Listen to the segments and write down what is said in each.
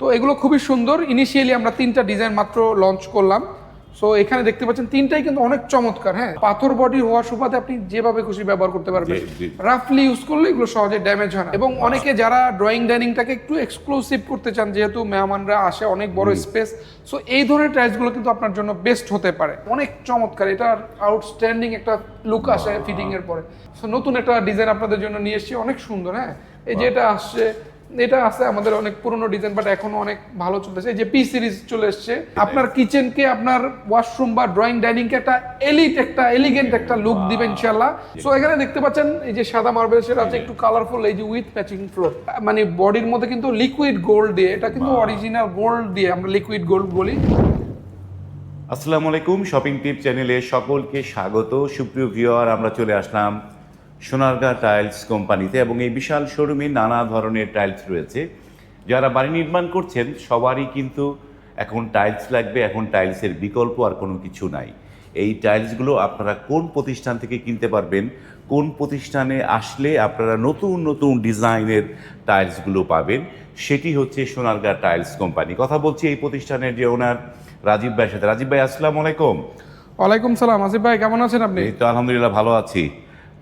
তো এগুলো খুবই সুন্দর। ইনিশিয়ালি আমরা তিনটা ডিজাইন মাত্র লঞ্চ করলাম। সো এখানে দেখতে পাচ্ছেন তিনটাই কিন্তু অনেক চমৎকার হ্যাঁ। পাথর বডি হওয়ার সুবাদে আপনি যেভাবে খুশি ব্যবহার করতে পারবেন। রাফলি ইউজ করলে এগুলো সহজে ড্যামেজ হয় না। এবং অনেকে যারা ড্রয়িং ডাইনিংটাকে একটু এক্সক্লুসিভ করতে চান যেহেতু মেহমানরা আসে অনেক বড় স্পেস সো এই ধরনের টাইলসগুলো কিন্তু আপনার জন্য বেস্ট হতে পারে। অনেক চমৎকার এটার আউটস্ট্যান্ডিং একটা লুক আসে ফিটিং এর পরে। সো নতুন একটা ডিজাইন আপনাদের জন্য নিয়ে এসেছি অনেক সুন্দর হ্যাঁ। এই যে এটা আসছে এটা আছে আমাদের অনেক পুরনো ডিজাইন বাট এখনও অনেক ভালো চলতেছে। এই যে পি সিরিজ চলে এসছে আপনার কিচেনকে আপনার ওয়াশরুম বা ড্রয়িং ডাইনিং কে একটা এলিট একটা এলিগেন্ট একটা লুক দিবেন ইনশাআল্লাহ। সো এখানে দেখতে পাচ্ছেন এই যে সাদা মার্বেলসের আছে একটু কালারফুল এই যে উইথ ম্যাচিং ফ্লোর মানে বডির মধ্যে কিন্তু লিকুইড গোল্ড দিয়ে এটা কিন্তু অরিজিনাল গোল্ড দিয়ে আমরা লিকুইড গোল্ড বলি। আসসালামু আলাইকুম শপিং টিপ চ্যানেলে সকলকে স্বাগত। সুপ্রিয় ভিউয়ার আমরা চলে আসলাম সোনারগাঁ টাইলস কোম্পানিতে এবং এই বিশাল শোরুমে নানা ধরনের টাইলস রয়েছে। যারা বাড়ি নির্মাণ করছেন সবারই কিন্তু এখন টাইলস লাগবে এখন টাইলসের বিকল্প আর কোনো কিছু নাই। এই টাইলসগুলো আপনারা কোন প্রতিষ্ঠান থেকে কিনতে পারবেন কোন প্রতিষ্ঠানে আসলে আপনারা নতুন নতুন ডিজাইনের টাইলসগুলো পাবেন সেটি হচ্ছে সোনারগাঁ টাইলস কোম্পানি। কথা বলছি এই প্রতিষ্ঠানের যে ওনার রাজীব ভাইয়ের সাথে। রাজীব ভাই আসসালামু আলাইকুম। ওয়ালাইকুম সালাম। আসিফ ভাই কেমন আছেন আপনি? এই তো আলহামদুলিল্লাহ ভালো আছি।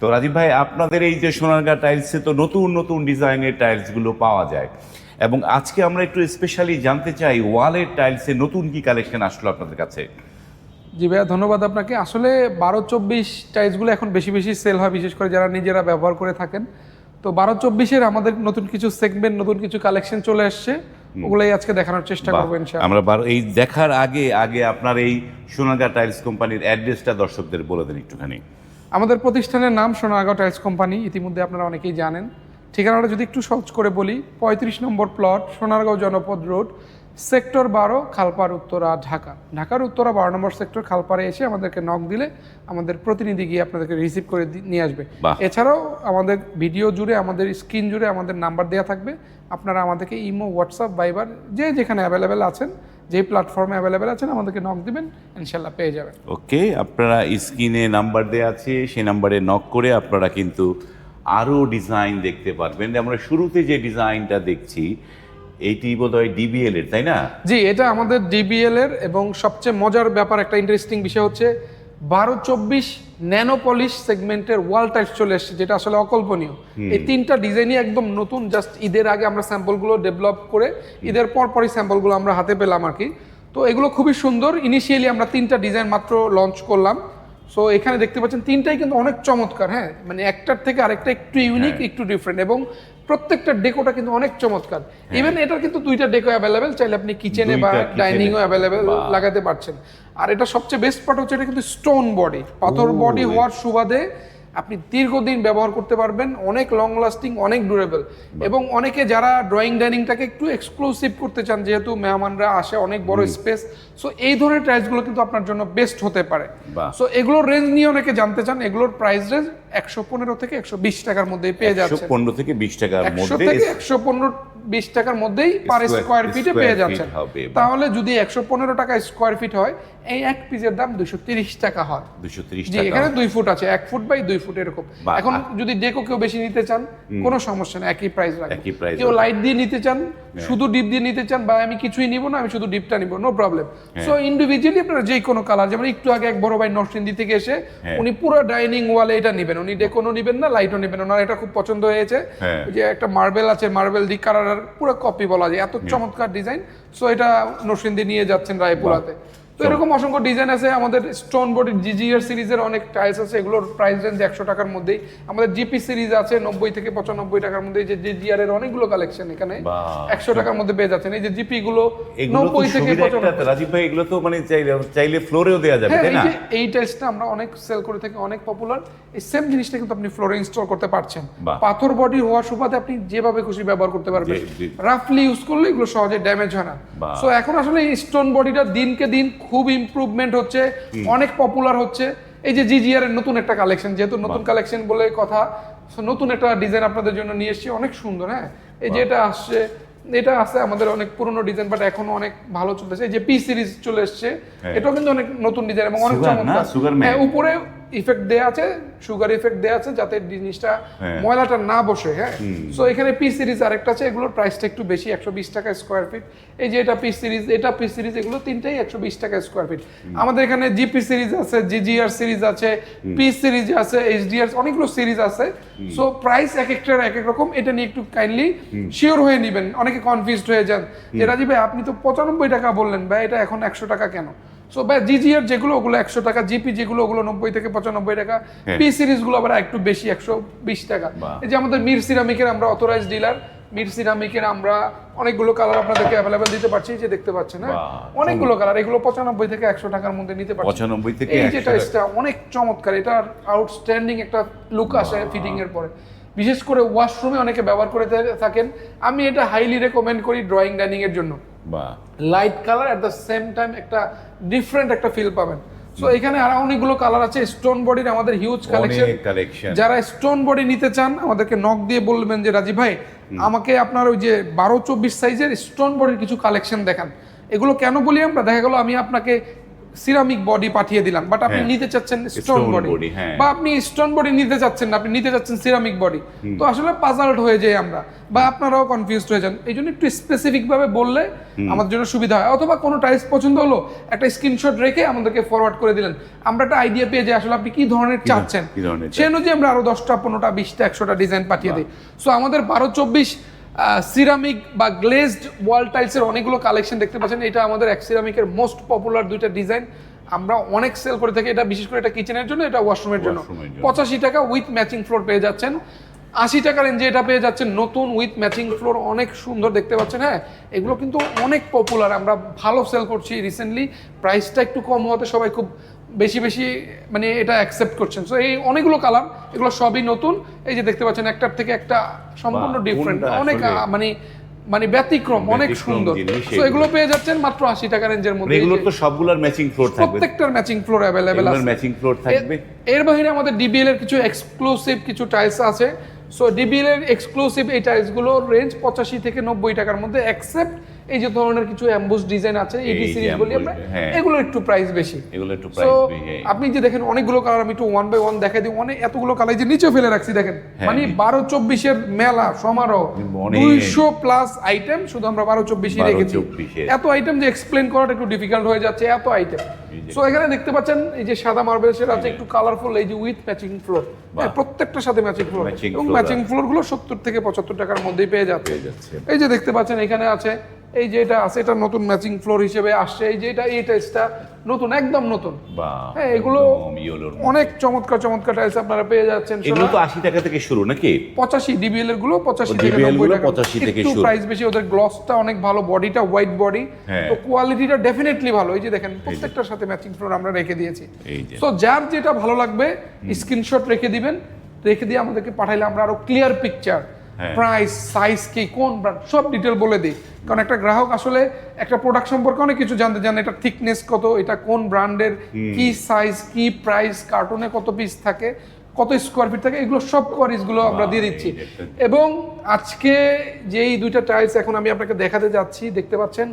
তো রাজীব ভাই আপনাদের এই যে সোনারগাঁ টাইলসে তো নতুন নতুন ডিজাইনের টাইলসগুলো পাওয়া যায়। এবং আজকে আমরা একটু স্পেশালি জানতে চাই ওয়ালের টাইলসে নতুন কি কালেকশন আসলো আপনাদের কাছে? জি ভাইয়া ধন্যবাদ আপনাকে। আসলে বারো চব্বিশ টাইলসগুলো এখন বেশি বেশি সেল হয় বিশেষ করে যারা নিজেরা ব্যবহার করে থাকেন। তো বারো চব্বিশের আমাদের নতুন কিছু সেগমেন্ট নতুন কিছু কালেকশন চলে আসছে ওগুলোই আজকে দেখানোর চেষ্টা করব আমরা বারো এই দেখার আগে আগে আপনার এই সোনারগাঁ টাইলস কোম্পানির অ্যাড্রেসটা দর্শকদের বলে দেন একটুখানি। আমাদের প্রতিষ্ঠানের নাম সোনারগাঁও টাইলস কোম্পানি ইতিমধ্যে আপনারা অনেকেই জানেন। ঠিকানাটা যদি একটু সহজ করে বলি পঁয়ত্রিশ নম্বর প্লট সোনারগাঁও জনপদ রোড সেক্টর বারো খালপাড় উত্তরা ঢাকা। ঢাকার উত্তরা বারো নম্বর সেক্টর খালপাড়ে এসে আমাদেরকে নক দিলে আমাদের প্রতিনিধি গিয়ে আপনাদেরকে রিসিভ করে নিয়ে আসবে। এছাড়াও আমাদের ভিডিও জুড়ে আমাদের স্ক্রিন জুড়ে আমাদের নাম্বার দেওয়া থাকবে। আপনারা আমাদেরকে ইমো হোয়াটসঅ্যাপ ভাইবার যে যেখানে অ্যাভেলেবেল আছেন যেই প্ল্যাটফর্মে অ্যাভেলেবেল আছেন আমাদেরকে নক দিবেন ইনশাল্লাহ পেয়ে যাবেন। ওকে আপনারা স্ক্রিনে নাম্বার দেওয়া আছে সেই নাম্বারে নক করে আপনারা কিন্তু আরও ডিজাইন দেখতে পারবেন। আমরা শুরুতে যে ডিজাইনটা দেখছি এইটি বোধ হয় ডিবিএল এর তাই না? জি এটা আমাদের ডিবিএল এর এবং সবচেয়ে মজার ব্যাপার একটা ইন্টারেস্টিং বিষয় হচ্ছে বারো চব্বিশ ন্যানো পলিশ সেগমেন্টের ওয়াল টাইপ চলে এসেছে যেটা আসলে অকল্পনীয়। এই তিনটা ডিজাইনই একদম নতুন জাস্ট ঈদের আগে আমরা স্যাম্পলগুলো ডেভেলপ করে ঈদের পর পরই স্যাম্পলগুলো আমরা হাতে পেলাম আর কি। তো এগুলো খুবই সুন্দর ইনিশিয়ালি আমরা তিনটা ডিজাইন মাত্র লঞ্চ করলাম। সো এখানে দেখতে পাচ্ছেন তিনটাই কিন্তু অনেক চমৎকার হ্যাঁ? মানে একটার থেকে আরেকটা একটু ইউনিক একটু ডিফারেন্ট এবং প্রত্যেকটা ডেকোটা কিন্তু অনেক চমৎকার। ইভেন এটার কিন্তু দুইটা ডেকো অ্যাভেলেবেল চাইলে আপনি কিচেনে বা। ডাইনিংও অ্যাভেলেবেল লাগাতে পারছেন। আর এটা সবচেয়ে বেস্ট পার্ট হচ্ছে এটা কিন্তু স্টোন বডি পাথর বডি হওয়ার সুবাদে আপনি দীর্ঘদিন ব্যবহার করতে পারবেন অনেক লং লাস্টিং অনেক ডিউরেবল এবং অনেকে যারা ড্রয়িং ডাইনিংটাকে একটু এক্সক্লুসিভ করতে চান যেহেতু মেহমানরা আসে অনেক বড় স্পেস সো এই ধরনের টাইলসগুলো কিন্তু আপনার জন্য বেস্ট হতে পারে। সো এগুলোর রেঞ্জ নিয়ে অনেকে জানতে চান এগুলোর প্রাইস রেঞ্জ একশো পনেরো থেকে একশো বিশ টাকার মধ্যে পেয়ে যাচ্ছে পনেরো থেকে বিশ টাকার মধ্যে একশো পনেরো বিশ টাকার মধ্যেই পার স্কোয়ার ফিটে পেয়ে যাচ্ছেন। তাহলে যদি একশো পনেরো টাকা স্কোয়ার ফিট হয় এই এক পিসের দাম দুশো তিরিশ টাকা হয়। দুশো তিরিশ জি এখানে দুই ফুট আছে এক ফুট বাই দুই ফুট এরকম। এখন যদি ডেকো কেউ বেশি নিতে চান কোনো সমস্যা নেই একই প্রাইস রাখবে। একই প্রাইস কেউ লাইট দিয়ে নিতে চান শুধু ডিপ দিয়ে নিতে চান বা আমি কিছুই নিব না আমি শুধু ডিপটা নিব নো প্রবলেম সো ইন্ডিভিজুয়ালি আপনারা যে কোনো কালার যেমন একটু আগে এক বড় ভাই নরসিংদী থেকে এসে। উনি পুরো ডাইনিং ওয়ালে এটা নেবেন উনি ডেকোনো নেবেন না লাইটও নেবেন ওনার এটা খুব পছন্দ হয়েছে। হ্যাঁ। যে একটা মার্বেল আছে মার্বেল দি কালার পুরো কপি বলা যায় এত চমৎকার ডিজাইন সো এটা নরসিংদী নিয়ে যাচ্ছেন রায়পুরাতে। তো এরকম অসংখ্য ডিজাইন আছে। আমাদের স্টোন বডি জিজিআর সিরিজের অনেক টাইলস আছে। এগুলোর প্রাইস রেঞ্জ একশো টাকার মধ্যেই। আমাদের জিপি সিরিজ আছে নব্বই থেকে পঁচানব্বই টাকার মধ্যে এই যে জিজিআর এর অনেকগুলো কালেকশন এখানে একশো টাকার মধ্যে পেয়ে যাচ্ছেন। এই যে জিপি গুলো নব্বই থেকে রাজীব ভাই এগুলো তো মানে চাইলে ফ্লোরেও দেওয়া যাবে হ্যাঁ তাই এই না? যে এই টাইলসটা আমরা অনেক সেল করে থাকি অনেক পপুলার এই সেম জিনিসটা কিন্তু আপনি ফ্লোরে ইনস্টল করতে পারছেন। পাথর বডি হওয়ার সুবাদে আপনি যেভাবে খুশি ব্যবহার করতে পারবেন। রাফলি ইউজ করলে এগুলো সহজে ড্যামেজ হয় না। সো এখন আসলে এই স্টোন বডিটা দিনকে দিন খুব ইম্প্রুভমেন্ট হচ্ছে অনেক পপুলার হচ্ছে। এই যে জিজিআর এর নতুন একটা কালেকশন যেহেতু নতুন কালেকশন বলে কথা নতুন একটা ডিজাইন আপনাদের জন্য নিয়ে এসেছি অনেক সুন্দর হ্যাঁ? এই যে এটা আসছে এটা আছে আমাদের অনেক পুরনো ডিজাইন বাট এখনও অনেক ভালো চলেছে এই যে পি সিরিজ চলে এসছে হ্যাঁ। এটাও কিন্তু অনেক নতুন ডিজাইন এবং অনেক চমৎকার। হ্যাঁ উপরে ইফেক্ট দেয়া আছে সুগার ইফেক্ট দেয়া আছে যাতে জিনিসটা হ্যাঁ। ময়লাটা না বসে হ্যাঁ? সো এখানে পি সিরিজ আরেকটা আছে এগুলোর প্রাইসটা একটু বেশি একশো বিশ টাকা স্কোয়ার ফিট এই যে এটা পি সিরিজ এটা পি সিরিজ এগুলো তিনটাই একশো বিশ টাকা স্কোয়ার ফিট আমাদের এখানে জিপি সিরিজ আছে জিজিআর সিরিজ আছে পি সিরিজ আছে এইচডিআর অনেকগুলো সিরিজ আছে। সো প্রাইস এক একটার এক এক রকম এটা নিয়ে একটু কাইন্ডলি শিওর হয়ে নেবেন। অনেকে কনফিউজড হয়ে যান। যে রাজীব ভাই আপনি তো পঁচানব্বই টাকা বললেন ভাই এটা এখন একশো টাকা কেন? সো ভাই জিজিআর যেগুলো ওগুলো একশো টাকা জিপি যেগুলো ওগুলো নব্বই থেকে পঁচানব্বই টাকা। হ্যাঁ। পি সিরিজগুলো আবার একটু বেশি একশো বিশ টাকা। এই যে আমাদের মির সিরামিকের আমরা অথরাইজ ডিলার মির সিরামিকের আমরা অনেকগুলো কালার আপনাদেরকে অ্যাভেলেবেল দিতে পারছি যে দেখতে পাচ্ছেন হ্যাঁ? অনেকগুলো কালার এগুলো পঁচানব্বই থেকে একশো টাকার মধ্যে নিতে পারছি। পঁচানব্বই থেকে এই যে 100 টাকা। টাইসটা অনেক চমৎকার এটার আউটস্ট্যান্ডিং একটা লুক আসে ফিটিং এর পরে। বিশেষ করে ওয়াশরুমে অনেকে ব্যবহার করে থাকেন। আমি এটা হাইলি রেকমেন্ড করি ড্রয়িং ডাইনিং এর জন্য। বা light colour at the same time একটা ডিফারেন্ট একটা ফিল পাবেন। সো এখানে আরও অনেকগুলো কালার আছে। স্টোন বডির আমাদের হিউজ কালেকশন যারা স্টোন বডি নিতে চান আমাদেরকে নক দিয়ে বলবেন যে রাজীব ভাই আমাকে আপনার ওই যে বারো চব্বিশ সাইজের স্টোন বডির কিছু কালেকশন দেখান। এগুলো কেন বলি আমরা? দেখা গেলো আমি আপনাকে সিরামিক বডি পাঠিয়ে দিলাম বাট আপনি হ্যাঁ। নিতে চাচ্ছেন স্টোন বডি হ্যাঁ। বা আপনি স্টোন বডি নিতে চাচ্ছেন না আপনি নিতে চাচ্ছেন সিরামিক বডি তো আসলে পাজাল্ড হয়ে যাই আমরা বা আপনারাও কনফিউজড হয়ে যান। এই জন্য একটু স্পেসিফিক ভাবে বললে আমাদের জন্য সুবিধা হয়। অথবা কোনো টাইলস পছন্দ হলো একটা স্ক্রিনশট রেখে আমাদেরকে ফরওয়ার্ড করে দিলেন। আমরা একটা আইডিয়া পেয়ে যাই আসলে আপনি কি ধরনের চাচ্ছেন। সে অনুযায়ী আমরা আরও দশটা পনেরোটা বিশটা একশোটা ডিজাইন পাঠিয়ে দিই। সো আমাদের বারো চব্বিশ সিরামিক বা গ্লেজড ওয়াল টাইলসের অনেকগুলো কালেকশন দেখতে পাচ্ছেন। এটা আমাদের এক সিরামিকের মোস্ট পপুলার দুইটা ডিজাইন আমরা অনেক সেল করে থাকি। এটা বিশেষ করে এটা কিচেনের জন্য এটা ওয়াশরুমের জন্য। পঁচাশি টাকা উইথ ম্যাচিং ফ্লোর পেয়ে যাচ্ছেন। আশি টাকা রেঞ্জে এটা পেয়ে যাচ্ছেন নতুন উইথ ম্যাচিং ফ্লোর অনেক সুন্দর দেখতে পাচ্ছেন হ্যাঁ? এগুলো কিন্তু অনেক পপুলার আমরা ভালো সেল করছি রিসেন্টলি প্রাইসটা একটু কম হওয়াতে সবাই খুব বেশি বেশি মানে এটা অ্যাকসেপ্ট করছেন। সো এই অনেকগুলো কালার এগুলো সবই নতুন। এই যে দেখতে পাচ্ছেন একটার থেকে একটা সম্পূর্ণ ডিফারেন্ট অনেক মানে মানে ব্যতিক্রম অনেক সুন্দর। তো এগুলো। পেয়ে যাচ্ছেন মাত্র আশি টাকা রেঞ্জের মধ্যে। এগুলো তো সবগুলোর ম্যাচিং ফ্লোর থাকবে। প্রত্যেকটার ম্যাচিং ফ্লোর অ্যাভেলেবেল আছে। ম্যাচিং ফ্লোর থাকবে। এর- বাইরে আমাদের ডিবিএল এর কিছু এক্সক্লুসিভ কিছু টাইলস আছে। সো ডিবিএল এর এক্সক্লুসিভ এই টাইলসগুলো রেঞ্জ পঁচাশি থেকে নব্বই টাকার মধ্যে অ্যাকসেপ্ট এই যে ধরনের কিছু অ্যাম্বুস ডিজাইন আছে এটি সিরিজ বলি আমরা হ্যাঁ। এগুলো একটু প্রাইস বেশি। এগুলো একটু প্রাইস বেশি আপনি যে দেখেন অনেকগুলো কালার আমি একটু ওয়ান বাই ওয়ান দেখাই দিই। অনেক এতগুলো কালার যে নিচে ফেলে রাখছি দেখেন। হ্যাঁ। মানে বারো চব্বিশের মেলা সমারোহ দুইশো প্লাস আইটেম শুধু আমরা বারো চব্বিশই রেখেছি। এত আইটেম যে এক্সপ্লেন করাটা একটু ডিফিকাল্ট হয়ে যাচ্ছে এত আইটেম সো এখানে দেখতে পাচ্ছেন এই যে সাদা মার্বেলসের আছে একটু কালারফুল এই যে উইথ ম্যাচিং ফ্লোর প্রত্যেকটার সাথে ম্যাচিং ফ্লোর এবং ম্যাচিং ফ্লোরগুলো সত্তর থেকে পঁচাত্তর টাকার মধ্যেই পেয়ে যাচ্ছে। এই যে দেখতে পাচ্ছেন এখানে আছে এই যে এটা আছে এটা নতুন ম্যাচিং ফ্লোর হিসেবে আসছে। এই যে এটা এই টাইলসটা নতুন একদম নতুন। হ্যাঁ এগুলো অনেক চমৎকার চমৎকার টাইলস আপনারা পেয়ে যাচ্ছেন এগুলো তো আশি টাকা থেকে শুরু নাকি? পঁচাশি ডিবিএল এরগুলো পঁচাশি ও, থেকে DBL নব্বই গুলো টাকা। 85 থেকে একটু শুরু। প্রাইস বেশি ওদের গ্লসটা অনেক ভালো বডিটা হোয়াইট বডি। তো কোয়ালিটিটা ডেফিনেটলি ভালো। এই যে দেখেন প্রত্যেকটার সাথে ম্যাচিং ফ্লোর আমরা রেখে দিয়েছি। তো যার যেটা ভালো লাগবে স্ক্রিনশট রেখে দিবেন। রেখে দিয়ে আমাদেরকে পাঠাইলে আমরা আরও ক্লিয়ার পিকচার। প্রাইস সাইজ কি কোন ব্র্যান্ড সব ডিটেল বলে দিই। কারণ একটা গ্রাহক আসলে একটা প্রোডাক্ট সম্পর্কে অনেক কিছু জানতে চান এটা থিকনেস কত এটা কোন ব্র্যান্ডের কি সাইজ কি প্রাইস কার্টুনে কত পিস থাকে কত স্কোয়ার ফিট থাকে এগুলো সব কোয়ারিজগুলো আমরা দিয়ে দিচ্ছি। এবং আজকে যেই দুইটা টাইলস এখন আমি আপনাকে দেখাতে যাচ্ছি দেখতে পাচ্ছেন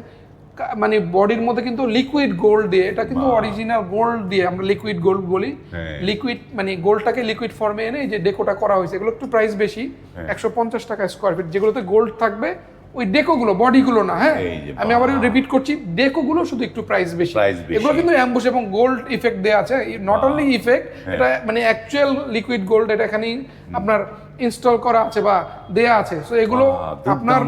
মানে বডির মধ্যে কিন্তু লিকুইড গোল্ড দিয়ে এটা কিন্তু অরিজিনাল গোল্ড দিয়ে আমরা লিকুইড গোল্ড বলি হ্যাঁ। লিকুইড মানে গোল্ডটাকে লিকুইড ফর্মে এনে যে ডেকোটা করা হয়েছে এগুলো একটু প্রাইস বেশি হ্যাঁ। একশো পঞ্চাশ টাকা স্কোয়ার ফিট যেগুলোতে গোল্ড থাকবে ওই ডেকোগুলো বডিগুলো না হ্যাঁ? আমি আবার রিপিট করছি ডেকোগুলো শুধু একটু প্রাইস বেশি। এগুলো কিন্তু অ্যাম্বুশ এবং গোল্ড ইফেক্ট দেওয়া আছে। Not only effect. এটা মানে অ্যাকচুয়াল লিকুইড গোল্ড এটা এখানেই আপনার ইনস্টল করা আছে বা দেয়া আছে। সো এগুলো আপনার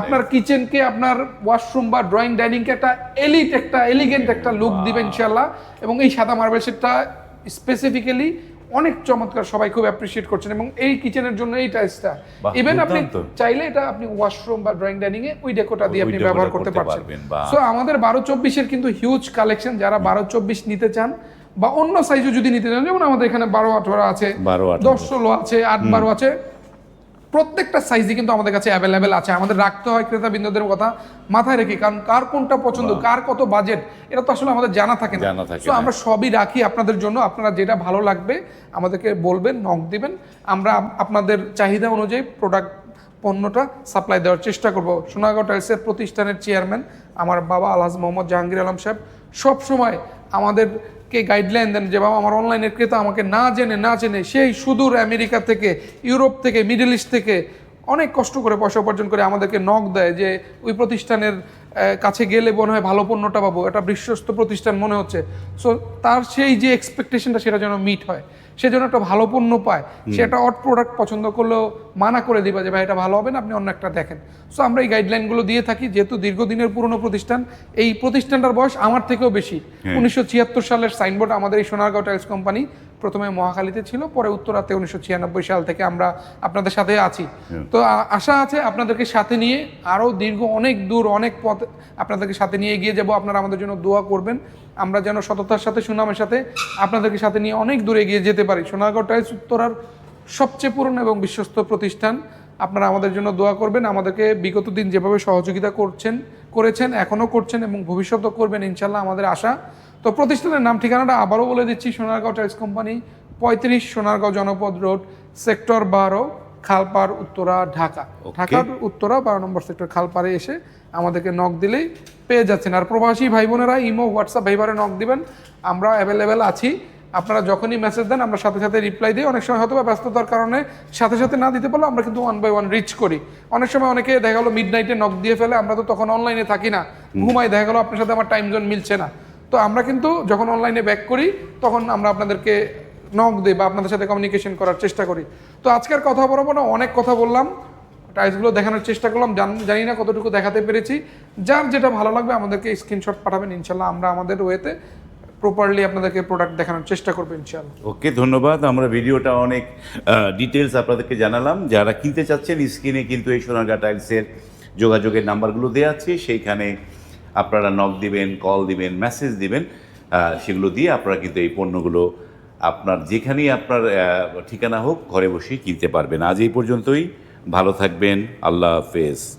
আপনার কিচেনকে আপনার ওয়াশরুম বা ড্রয়িং ডাইনিং কে একটা এলিট একটা এলিগেন্ট একটা লুক দিবে ইনশাআল্লাহ। এবং এই সাদা মার্বেল সেটটা স্পেসিফিক্যালি অনেক চমৎকার সবাই খুব অ্যাপ্রিসিয়েট করছেন এবং এই কিচেনের জন্য এই টাইলসটা বাহ, ইভেন আপনি চাইলে এটা আপনি ওয়াশরুম বা ড্রয়িং ডাইনিং এ ওই ডেকোটা দিয়ে আপনি ব্যবহার করতে পারছেন। পারবেন, সো আমাদের বারো চব্বিশের কিন্তু হিউজ কালেকশন যারা বারো চব্বিশ নিতে চান বা অন্য সাইজও যদি নিতে চান যেমন আমাদের এখানে বারো আঠারো আছে 12, 18 দশ ষোলো আছে আট বারো আছে প্রত্যেকটা সাইজই কিন্তু আমাদের কাছে অ্যাভেলেবেল আছে। আমাদের রাখতে হয় ক্রেতা বিন্দুদের কথা মাথায় রেখে কারণ কার কোনটা পছন্দ কার কত বাজেট এটা তো আসলে আমাদের জানা থাকে না। থাকে So, আমরা সবই রাখি আপনাদের জন্য। আপনারা যেটা ভালো লাগবে আমাদেরকে বলবেন নক দিবেন। আমরা আপনাদের চাহিদা অনুযায়ী প্রোডাক্ট পণ্যটা সাপ্লাই দেওয়ার চেষ্টা করব। সোনাগাঁও টাইলসের প্রতিষ্ঠানের চেয়ারম্যান আমার বাবা আলহাজ মোহাম্মদ জাহাঙ্গীর আলম সাহেব সব সময় আমাদের কে গাইডলাইন দেন যে, বাবা, আমার অনলাইনের ক্রেতা আমাকে না জেনে না জেনে সেই সুদূর আমেরিকা থেকে, ইউরোপ থেকে, মিডল ইস্ট থেকে অনেক কষ্ট করে পয়সা উপার্জন করে আমাদেরকে নক দেয় যে, ওই প্রতিষ্ঠানের কাছে গেলে মনে হয় ভালো পণ্যটা পাবো। এটা বিশ্বস্ত প্রতিষ্ঠান মনে হচ্ছে। সো তার সেই যে এক্সপেকটেশনটা সেটা যেন মিট হয়। সে যেন একটা ভালো পণ্য পায়। সে একটা অট প্রোডাক্ট পছন্দ করলেও মানা করে দিবা যে ভাই এটা ভালো হবে না আপনি অন্য একটা দেখেন। সো আমরা এই গাইডলাইনগুলো দিয়ে থাকি যেহেতু দীর্ঘদিনের পুরনো প্রতিষ্ঠান এই প্রতিষ্ঠানটার বয়স আমার থেকেও বেশি। উনিশশো ছিয়াত্তর সালের সাইনবোর্ড আমাদের এই সোনারগাঁও টাইলস কোম্পানি প্রথমে মহাখালীতে ছিল পরে উত্তরাতে উনিশশো ছিয়ানব্বই সাল থেকে আমরা আপনাদের সাথে আছি। তো আশা আছে আপনাদেরকে সাথে নিয়ে আরও দীর্ঘ অনেক দূর অনেক পথ আপনাদেরকে সাথে নিয়ে এগিয়ে যাব। আপনারা আমাদের জন্য দোয়া করবেন। আমরা যেন সততার সাথে, সুনামের সাথে আপনাদেরকে সাথে নিয়ে অনেক দূর এগিয়ে যেতে পারি। সোনারগাঁও টাইলস উত্তরার সবচেয়ে পুরনো এবং বিশ্বস্ত প্রতিষ্ঠান। আপনারা আমাদের জন্য দোয়া করবেন। আমাদেরকে বিগত দিন যেভাবে সহযোগিতা করছেন, করেছেন, এখনও করছেন এবং ভবিষ্যতেও করবেন ইনশাল্লাহ আমাদের আশা। তো প্রতিষ্ঠানের নাম, ঠিকানাটা আবারও বলে দিচ্ছি, সোনারগাঁও টাইলস কোম্পানি, পঁয়ত্রিশ সোনারগাঁও জনপদ রোড, সেক্টর বারো। খালপাড় উত্তরা ঢাকা. ঢাকার উত্তরা বারো নম্বর সেক্টর খালপাড়ে এসে আমাদেরকে নক দিলেই পেয়ে যাচ্ছেন। আর প্রবাসী ভাই বোনেরা ইমো হোয়াটসঅ্যাপ ভাইবারে নক দিবেন। আমরা অ্যাভেলেবেল আছি। আপনারা যখনই মেসেজ দেন আমরা সাথে সাথে রিপ্লাই দিই। অনেক সময় হয়তো বা ব্যস্ততার কারণে সাথে সাথে না দিতে পারলে আমরা কিন্তু ওয়ান বাই ওয়ান রিচ করি। অনেক সময় অনেকে দেখা গেলো মিড নাইটে নক দিয়ে ফেলে আমরা তো তখন অনলাইনে থাকি না। ঘুমাই দেখা গেলো আপনার সাথে আমার টাইম জোন মিলছে না। তো আমরা কিন্তু যখন অনলাইনে ব্যাক করি তখন আমরা আপনাদেরকে নক দিই বা আপনাদের সাথে কমিউনিকেশন করার চেষ্টা করি। তো আজকের কথা বলব না, অনেক কথা বললাম। টাইলসগুলো দেখানোর চেষ্টা করলাম, জান- না কতটুকু দেখাতে পেরেছি। যার যেটা ভালো লাগবে আমাদেরকে স্ক্রিনশট পাঠাবেন, ইনশাল্লাহ আমরা আমাদের ওয়েতে প্রপারলি আপনাদেরকে প্রোডাক্ট দেখানোর চেষ্টা করব, ইনশাল্লাহ। ওকে, ধন্যবাদ। আমরা ভিডিওটা অনেক ডিটেলস আপনাদেরকে জানালাম। যারা কিনতে চাচ্ছেন স্ক্রিনে কিন্তু এই সোনারগা টাইলসের যোগাযোগের নাম্বারগুলো দেওয়া আছে। সেইখানে আপনারা নক দিবেন কল দিবেন মেসেজ দিবেন সেগুলো দিয়ে আপনারা কিন্তু এই পণ্যগুলো আপনার যেখানেই আপনার ঠিকানা হোক, ঘরে বসেই কিনতে পারবেন। আজ এই পর্যন্তই। ভালো থাকবেন। আল্লাহ হাফেজ।